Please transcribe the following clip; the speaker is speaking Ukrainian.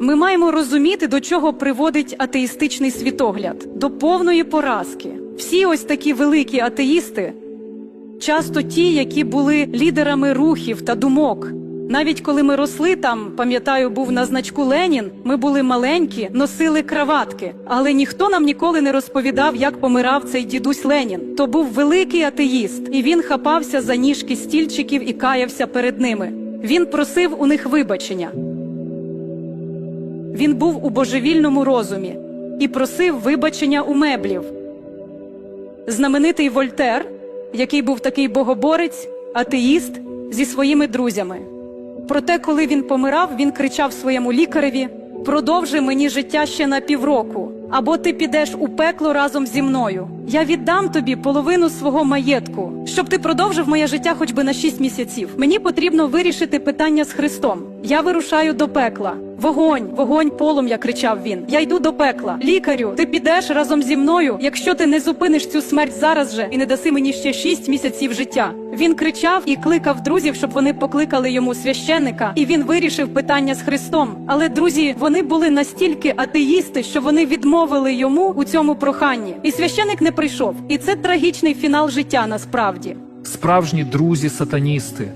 Ми маємо розуміти, до чого приводить атеїстичний світогляд до повної поразки. Всі ось такі великі атеїсти, часто ті, які були лідерами рухів та думок. Навіть коли ми росли там, пам'ятаю, був на значку Ленін, ми були маленькі, носили краватки. Але ніхто нам ніколи не розповідав, як помирав цей дідусь Ленін. То був великий атеїст, і він хапався за ніжки стільчиків і каявся перед ними. Він просив у них вибачення. Він був у божевільному розумі і просив вибачення у меблів. Знаменитий Вольтер, який був такий богоборець, атеїст зі своїми друзями. Проте, коли він помирав, він кричав своєму лікареві: продовжи мені життя ще на півроку, або ти підеш у пекло разом зі мною. Я віддам тобі половину свого маєтку, щоб ти продовжив моє життя хоч би на шість місяців. Мені потрібно вирішити питання з Христом. Я вирушаю до пекла. Вогонь, вогонь, полум'я, кричав він. Я йду до пекла. Лікарю, ти підеш разом зі мною, якщо ти не зупиниш цю смерть зараз же і не даси мені ще шість місяців життя. Він кричав і кликав друзів, щоб вони покликали йому священника, і він вирішив питання з Христом. Але друзі, вони були настільки атеїсти, що вони відмовили йому у цьому проханні. І священик не прийшов. І це трагічний фінал життя насправді. Справжні друзі сатаністи